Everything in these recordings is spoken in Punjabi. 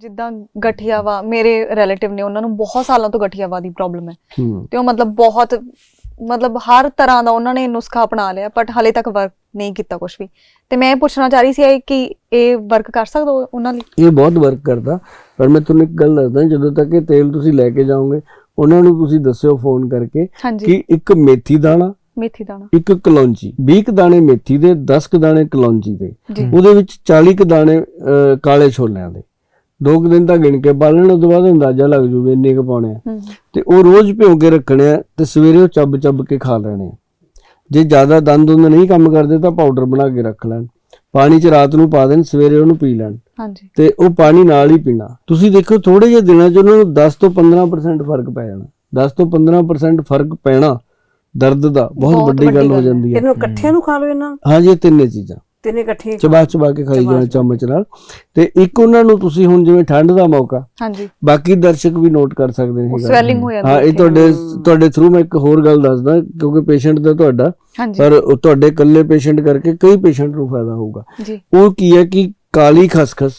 ਜਿੱਦਾਂ ਗਠੀਆ ਵਾ ਮੇਰੇ ਰਿਲੇਟਿਵ ਨੇ ਉਹਨਾਂ ਨੂੰ ਬਹੁਤ ਸਾਲਾਂ ਤੋਂ ਗਠੀਆ ਵਾ ਦੀ ਪ੍ਰੋਬਲਮ ਹੈ। ਤੇ ਉਹ ਮਤਲਬ ਬਹੁਤ ਮਤਲਬ ਹਰ ਤਰ੍ਹਾਂ ਦਾ ਉਹਨਾਂ ਨੇ ਨੁਸਖਾ ਅਪਣਾ ਲਿਆ ਬਟ ਹਲੇ ਤੱਕ ਵਰਕ ਨਹੀਂ ਕੀਤਾ ਕੁਝ ਵੀ। ਤੇ ਮੈਂ ਪੁੱਛਣਾ ਚਾਹ ਰਹੀ ਸੀ ਕਿ ਇਹ ਵਰਕ ਕਰ ਸਕਦਾ ਉਹ- ਉਹਨਾਂ ਲਈ? ਇਹ ਬਹੁਤ ਵਰਕ ਕਰਦਾ ਪਰ ਮੈਂ ਤੁਹਾਨੂੰ ਇੱਕ ਗੱਲ ਦੱਸਦਾ ਜਦੋਂ ਤੱਕ ਇਹ ਤੇਲ ਤੁਸੀਂ ਲੈ ਕੇ ਜਾਓਗੇ ਉਹਨਾਂ ਨੂੰ ਤੁਸੀਂ ਦੱਸਿਓ ਫੋਨ ਕਰਕੇ ਕਿ ਇੱਕ ਮੇਥੀ ਦਾਣਾ ਮੇਥੀ ਦਾਣਾ। ਇੱਕ ਕਲੌਂਜੀ 20 ਕੁ ਦਾਣੇ ਮੇਥੀ ਦੇ 10 ਕੁ ਦਾਣੇ ਕਲੌਂਜੀ ਦੇ। ਉਹਦੇ ਵਿੱਚ 40 ਕੁ ਦਾਣੇ ਕਾਲੇ ਛੋਲਿਆਂ ਦੇ। ਦੋ ਕੁ ਦਿਨ ਤਾਂ ਗਿਣ ਕੇ ਬਾਲਣ ਉਸ ਤੋਂ ਬਾਅਦ ਅੰਦਾਜ਼ਾ ਲੱਗ ਜੂਗਾ ਇੰਨੇ ਕੁ ਪਾਉਣੇ ਆ। ਤੇ ਉਹ ਰੋਜ਼ ਭਿਉਂ ਕੇ ਰੱਖਣੇ ਆ ਤੇ ਸਵੇਰੇ ਉਹ ਚੱਬ ਚੱਬ ਕੇ ਖਾ ਲੈਣੇ ਆ। ਜੇ ਜ਼ਿਆਦਾ ਦੰਦ ਦੁੰਦ ਨਹੀਂ ਕੰਮ ਕਰਦੇ ਤਾਂ ਪਾਊਡਰ ਬਣਾ ਕੇ ਰੱਖ ਲੈਣ। ਪਾਣੀ 'ਚ ਰਾਤ ਨੂੰ ਪਾ ਦੇਣ ਸਵੇਰੇ ਉਹਨੂੰ ਪੀ ਲੈਣ। ਹਾਂਜੀ। ਤੇ ਉਹ ਪਾਣੀ ਨਾਲ ਹੀ ਪੀਣਾ। ਤੁਸੀਂ ਦੇਖੋ ਥੋੜੇ ਜਿਹੇ ਦਿਨਾਂ 'ਚ ਉਹਨਾਂ ਨੂੰ 10 ਤੋਂ 15% ਫ਼ਰਕ ਪੈ ਜਾਣਾ। 10 ਤੋਂ 15% ਫ਼ਰਕ ਪੈਣਾ ਦਰਦ ਦਾ। ਬਹੁਤ ਵੱਡੀ ਗੱਲ ਹੋ। ਜਾਂਦੀ ਹੈ। ਇਹਨੂੰ ਇਕੱਠਿਆਂ ਨੂੰ ਖਾ ਲਓ ਇਹਨਾਂ। ਨੂੰ? ਹਾਂ ਜੀ ਇਹ ਤਿੰਨੇ ਚੀਜ਼ਾਂ। ਤਿੰਨੇ ਇਕੱਠੇ ਚਬਾ ਚਬਾ ਕੇ ਖਾਈ ਜਾਣਾ। ਚਮਚ ਨਾਲ। ਤੇ ਇੱਕ ਉਹਨਾਂ ਨੂੰ ਤੁਸੀਂ ਹੁਣ ਜਿਵੇਂ ਠੰਡ ਦਾ ਮੌਕਾ ਹਾਂਜੀ। ਬਾਕੀ ਦਰਸ਼ਕ ਵੀ ਨੋਟ ਕਰ ਸਕਦੇ ਨੇ। ਸਵੈਲਿੰਗ ਹੋ ਜਾਂਦੀ ਹਾਂ ਇਹ। ਤੁਹਾਡੇ ਤੁਹਾਡੇ ਥਰੂ ਮੈਂ ਇੱਕ ਹੋਰ ਗੱਲ ਦੱਸਦਾ ਕਿਉਂਕਿ ਪੇਸ਼ੈਂਟ ਦਾ ਤੁਹਾਡਾ ਪਰ ਉਹ ਤੁਹਾਡੇ ਇਕੱਲੇ ਪੇਸ਼ੈਂਟ ਕਰਕੇ ਕਈ ਪੇਸ਼ੈਂਟ ਨੂੰ ਫਾਇਦਾ ਹੋਊਗਾ। ਉਹ ਕੀ ਹੈ ਕਿ ਕਾਲੀ ਖਸਖਸ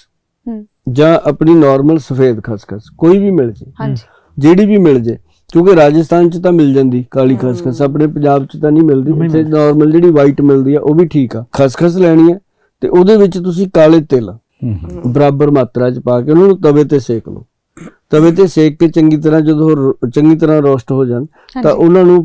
ਹੂੰ। ਜਾਂ ਆਪਣੀ ਨਾਰਮਲ ਸਫੇਦ ਖਸਖਸ ਕੋਈ ਵੀ ਮਿਲ ਜੇ। ਹਾਂਜੀ। ਜਿਹੜੀ ਵੀ ਮਿਲ ਜੇ ਕਿਉਂਕਿ ਰਾਜਸਥਾਨ ਚ ਤਾਂ ਮਿਲ ਜਾਂਦੀ ਕਾਲੀ ਖਸਖਸ ਆਪਣੇ ਪੰਜਾਬ ਚ ਤਾਂ ਨਹੀਂ ਮਿਲਦੀ ਇੱਥੇ ਨਾਰਮਲ ਜਿਹੜੀ ਵਾਈਟ ਮਿਲਦੀ ਆ ਉਹ ਵੀ ਠੀਕ ਆ। ਖਸਖਸ ਲੈਣੀ ਹੈ ਤੇ ਉਹਦੇ ਵਿੱਚ ਤੁਸੀਂ ਕਾਲੇ ਤਿਲ ਬਰਾਬਰ ਮਾਤਰਾ ਚ ਪਾ ਕੇ ਉਹਨਾਂ ਨੂੰ ਤਵੇ ਤੇ ਸੇਕ ਲਓ। ਤਵੇ ਤੇ ਸੇਕ ਕੇ ਚੰਗੀ ਤਰ੍ਹਾਂ ਜਦੋਂ ਚੰਗੀ ਤਰ੍ਹਾਂ ਰੋਸਟ ਹੋ ਜਾਣ ਤਾਂ ਉਹਨਾਂ ਨੂੰ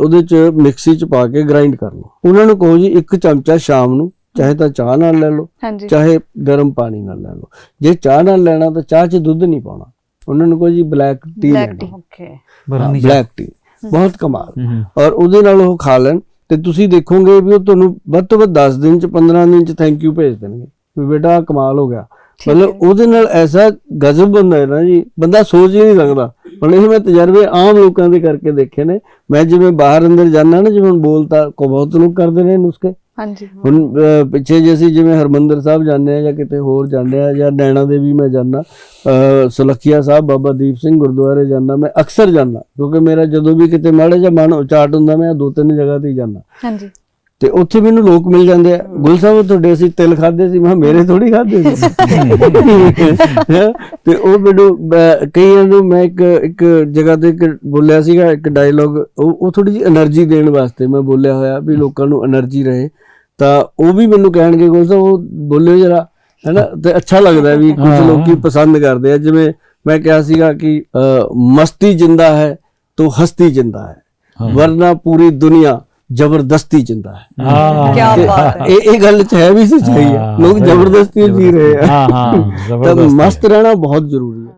ਉਹਦੇ ਚ ਮਿਕਸੀ ਚ ਪਾ ਕੇ ਗ੍ਰਾਈਂਡ ਕਰ ਲਓ। ਉਹਨਾਂ ਨੂੰ ਕਹੋ ਜੀ ਇੱਕ ਚਮਚਾ ਸ਼ਾਮ ਨੂੰ ਚਾਹੇ ਤਾਂ ਚਾਹ ਨਾਲ ਲੈ ਲਓ ਚਾਹੇ ਗਰਮ ਪਾਣੀ ਨਾਲ ਲੈ ਲਓ। ਜੇ ਚਾਹ ਨਾਲ ਲੈਣਾ ਤਾਂ ਚਾਹ 'ਚ ਦੁੱਧ ਨਹੀਂ ਪਾਉਣਾ। ਉਹਨਾਂ ਨੂੰ ਕਹੋ ਜੀ ਬਲੈਕ ਟੀ ਲੈਣਾ। ਓਕੇ ਬਲੈਕ ਟੀ ਬਹੁਤ ਕਮਾਲ। ਔਰ ਉਹਦੇ ਨਾਲ ਉਹ ਖਾ ਲੈਣ ਤੇ ਤੁਸੀਂ ਦੇਖੋਗੇ ਵੀ ਉਹ ਤੁਹਾਨੂੰ ਵੱਧ ਤੋਂ ਵੱਧ 10 ਦਿਨ ਚ 15 ਦਿਨ ਚ ਥੈਂਕ ਯੂ ਭੇਜ ਦੇਣਗੇ ਵੀ ਬੇਟਾ ਕਮਾਲ ਹੋ ਗਿਆ। ਮਤਲਬ ਉਹਦੇ ਨਾਲ ਐਸਾ ਗਜ਼ਬ ਹੁੰਦਾ ਹੈ ਨਾ ਜੀ ਬੰਦਾ ਸੋਚ ਹੀ ਨਹੀਂ ਸਕਦਾ। ਹੁਣ ਇਹ ਮੈਂ ਤਜਰਬੇ ਆਮ ਲੋਕਾਂ ਦੇ ਕਰਕੇ ਦੇਖੇ ਨੇ। ਮੈਂ ਜਿਵੇਂ ਬਾਹਰ ਅੰਦਰ ਜਾਂਦਾ ਨਾ ਜਿਵੇਂ ਹੁਣ ਬੋਲਤਾ ਕੋ ਬਹੁਤ ਲੋਕ ਕਰਦੇ ਨੇ ਨੁਸਖੇ। ਹਾਂਜੀ ਹੁਣ ਪਿੱਛੇ ਜੇ ਅਸੀਂ ਜਿਵੇਂ ਹਰਮੰਦਰ ਸਾਹਿਬ ਜਾਂਦੇ ਆ ਜਾਂ ਕਿਤੇ ਹੋਰ ਜਾਂਦੇ ਆ ਜਾਂ ਨੈਣਾ ਦੇਵੀ ਮੈਂ ਜਾਂਦਾ ਸੁਲੱਖੀਆ ਸਾਹਿਬ ਬਾਬਾ ਦੀਪ ਸਿੰਘ ਗੁਰਦੁਆਰੇ ਜਾਂਦਾ ਮੈਂ ਅਕਸਰ ਜਾਂਦਾ ਕਿਉਂਕਿ ਮੇਰਾ ਜਦੋਂ ਵੀ ਕਿਤੇ ਮਾੜਾ ਜਿਹਾ ਮਨ ਉਚਾਟ ਹੁੰਦਾ ਮੈਂ ਦੋ ਤਿੰਨ ਜਗ੍ਹਾ ਤੇ ਜਾਂਦਾ। ਹਾਂਜੀ। ਤੇ ਉੱਥੇ ਮੈਨੂੰ ਲੋਕ ਮਿਲ ਜਾਂਦੇ ਆ। ਗੁਲ ਸਾਹਿਬ ਤੁਹਾਡੇ ਅਸੀਂ ਤਿਲ ਖਾਦੇ ਸੀ। ਮੈਂ ਮੇਰੇ ਥੋੜੀ ਖਾਦੇ ਸੀ। ਤੇ ਉਹ ਮੈਨੂੰ ਕਈਆਂ ਨੂੰ ਮੈਂ ਇੱਕ ਇੱਕ ਜਗ੍ਹਾ ਤੇ ਬੋਲਿਆ ਸੀਗਾ ਇੱਕ ਡਾਇਲੋਗ ਉਹ ਥੋੜੀ ਜੀ એનર્ਜੀ ਦੇਣ ਵਾਸਤੇ ਮੈਂ ਬੋਲਿਆ ਹੋਇਆ ਵੀ ਲੋਕਾਂ ਨੂੰ એનર્ਜੀ ਰਹੇ। ਤਾਂ ਉਹ ਵੀ ਮੈਨੂੰ ਕਹਿਣਗੇ ਗੁਲ ਸਾਹਿਬ ਉਹ ਬੋਲਿਓ ਜਰਾ ਹੈਨਾ? ਤੇ ਅੱਛਾ ਲੱਗਦਾ ਵੀ ਕੁਝ ਲੋਕੀ ਪਸੰਦ ਕਰਦੇ ਆ। ਜਿਵੇਂ ਮੈਂ ਕਿਹਾ ਸੀਗਾ ਕਿ ਮਸਤੀ ਜਿੰਦਾ ਹੈ ਤੋ ਹਸਤੀ ਜਿੰਦਾ ਹੈ। ਵਰਨਾ ਪੂਰੀ ਦੁਨੀਆ ਜ਼ਬਰਦਸਤੀ ਜਿੰਦਾ ਹੈ ਹਾਂ ਤੇ ਬਾਤ ਹੈ ਇਹ ਇਹ ਗੱਲ ਚ ਹੈ ਵੀ ਸੱਚਾਈ ਹੈ ਲੋਕ ਜ਼ਬਰਦਸਤੀ ਜੀ ਰਹੇ ਆ ਹਾਂ ਹਾਂ ਜ਼ਬਰਦਸਤ ਮਸਤ ਰਹਿਣਾ ਬਹੁਤ ਜ਼ਰੂਰੀ